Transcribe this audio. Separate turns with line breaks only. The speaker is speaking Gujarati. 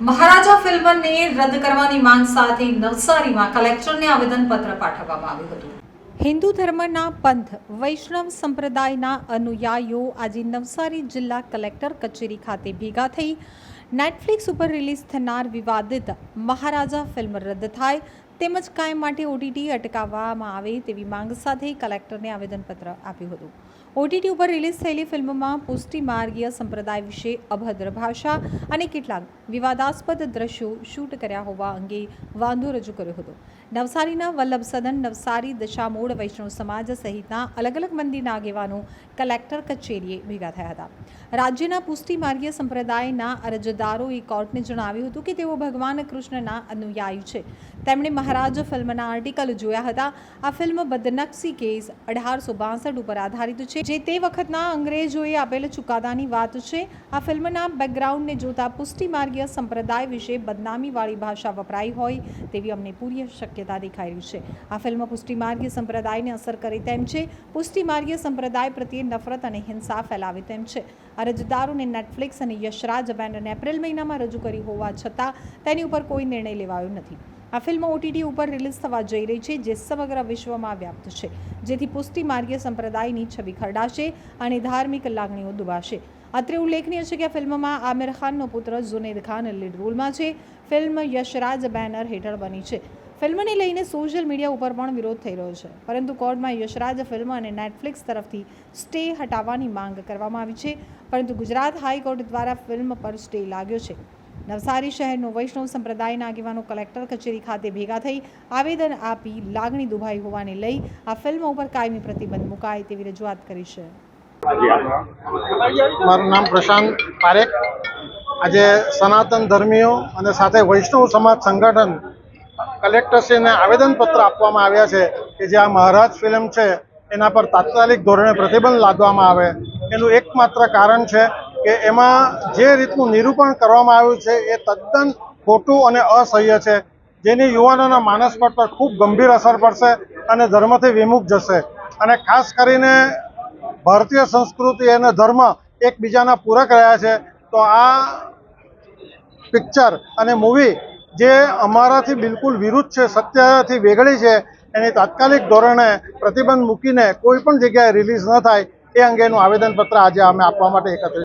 ફિલ્મને રદ કરવાની માંગ સાથે નવસારીમાં કલેક્ટરને આવેદનપત્ર પાઠવવામાં આવ્યું હતું. હિન્દુ ધર્મના પંથ વૈષ્ણવ સંપ્રદાયના અનુયાયીઓ આજે નવસારી જિલ્લા કલેક્ટર કચેરી ખાતે ભેગા થઈ નેટફ્લિક્સ ઉપર રિલીઝ થનાર વિવાદિત મહારાજા ફિલ્મ રદ થાય તેમજ કાયમ માટે ઓટીટી અટકાવવામાં આવે તેવી માંગ સાથે કલેક્ટરને આવેદનપત્ર આપ્યું હતું. ઓટીટી ઉપર રિલીઝ થયેલી ફિલ્મમાં પુષ્ટિ માર્ગીય સંપ્રદાય વિશે અભદ્ર ભાષા અને કેટલાક વિવાદાસ્પદ દ્રશ્યો શૂટ કર્યા હોવા અંગે વાંધો રજૂ કર્યો હતો. નવસારીના વલ્લભ સદન, નવસારી દશામૂળ વૈષ્ણવ સમાજ સહિતના અલગ અલગ મંદિરના આગેવાનો કલેક્ટર કચેરીએ ભેગા થયા હતા. રાજ્યના પુષ્ટિ માર્ગીય સંપ્રદાયના અરજદારોએ કોર્ટને જણાવ્યું હતું કે તેઓ ભગવાન કૃષ્ણના અનુયાયી છે. તેમણે મહારાજ ફિલ્મના આર્ટિકલ જોયા હતા. આ ફિલ્મ બદનક્ષી કેસ અઢારસો બાસઠ ઉપર આધારિત છે. જે તે વખતના અંગ્રેજોએ આપેલ ચુકાદાની વાત છે. આ ફિલ્મના બેકગ્રાઉન્ડને જોતા પુષ્ટિ માર્ગીય સંપ્રદાય વિશે બદનામીવાળી ભાષા વપરાઈ હોય તેવી અમને પૂરી શક્યતા દેખાઈ રહી છે. આ ફિલ્મ પુષ્ટિ માર્ગીય સંપ્રદાયને અસર કરે તેમ છે. પુષ્ટિ માર્ગીય સંપ્રદાય પ્રત્યે નફરત અને હિંસા ફેલાવે તેમ છે. અરજદારોને નેટફ્લિક્સ અને યશરાજ બેનરને એપ્રિલ મહિનામાં રજૂ કરી હોવા છતાં તેની ઉપર કોઈ નિર્ણય લેવાયો નથી. આ ફિલ્મ ઓટીટી ઉપર રિલીઝ થવા જઈ રહી છે, જે સમગ્ર વિશ્વમાં વ્યાપ્ત છે. જેથી પુષ્ટિ માર્ગીય સંપ્રદાયની છબી ખરડાશે અને ધાર્મિક લાગણીઓ દુભાશે અત્રે ઉલ્લેખનીય છે કે આ ફિલ્મમાં આમિર ખાનનો પુત્ર જુનેદ ખાન લીડ રોલમાં છે. ફિલ્મ યશરાજ બેનર હેઠળ બની છે. ફિલ્મને લઈને સોશિયલ મીડિયા ઉપર પણ વિરોધ થઈ રહ્યો છે. પરંતુ કોર્ટમાં યશરાજ ફિલ્મ અને નેટફ્લિક્સ તરફથી સ્ટે હટાવવાની માંગ કરવામાં આવી છે. પરંતુ ગુજરાત હાઈકોર્ટ દ્વારા ફિલ્મ પર સ્ટે લાગ્યો છે. નવસારી શહેરનો વૈષ્ણવ સંપ્રદાયના આગેવાનો કલેક્ટર કચેરી ખાતે ભેગા થઈ આવેદન આપી લાગણી દુભાઈ હોવાને લઈ આ ફિલ્મ ઉપર કાયમી પ્રતિબંધ મુકાય તેવી રજૂઆત કરી છે.
મારું નામ પ્રશાંત પારેખ. આજે સનાતન ધર્મીઓ અને સાથે વૈષ્ણવ સમાજ સંગઠન કલેક્ટરશ્રીને આવેદનપત્ર આપવામાં આવ્યા છે કે જે આ મહારાજ ફિલ્મ છે, એના પર તાત્કાલિક ધોરણે પ્રતિબંધ લાદવામાં આવે. એનું એકમાત્ર કારણ છે કે એમાં જે રીતનું નિરૂપણ કરવામાં આવ્યું છે એ તદ્દન ખોટું અને અસહ્ય છે, જેની યુવાનોના માનસ પર ખૂબ ગંભીર અસર પડશે અને ધર્મથી વિમુખ જશે. અને ખાસ કરીને ભારતીય સંસ્કૃતિ અને ધર્મ એકબીજાના પૂરક રહ્યા છે, તો આ પિક્ચર અને મૂવી જે અમારાથી બિલકુલ વિરુદ્ધ છે, સત્યથી વેગળી છે, એની તાત્કાલિક ધોરણે પ્રતિબંધ મૂકીને કોઈ પણ જગ્યાએ રિલીઝ ન થાય એ અંગેનું આવેદનપત્ર આજે અમે આપવા માટે એકત્રિત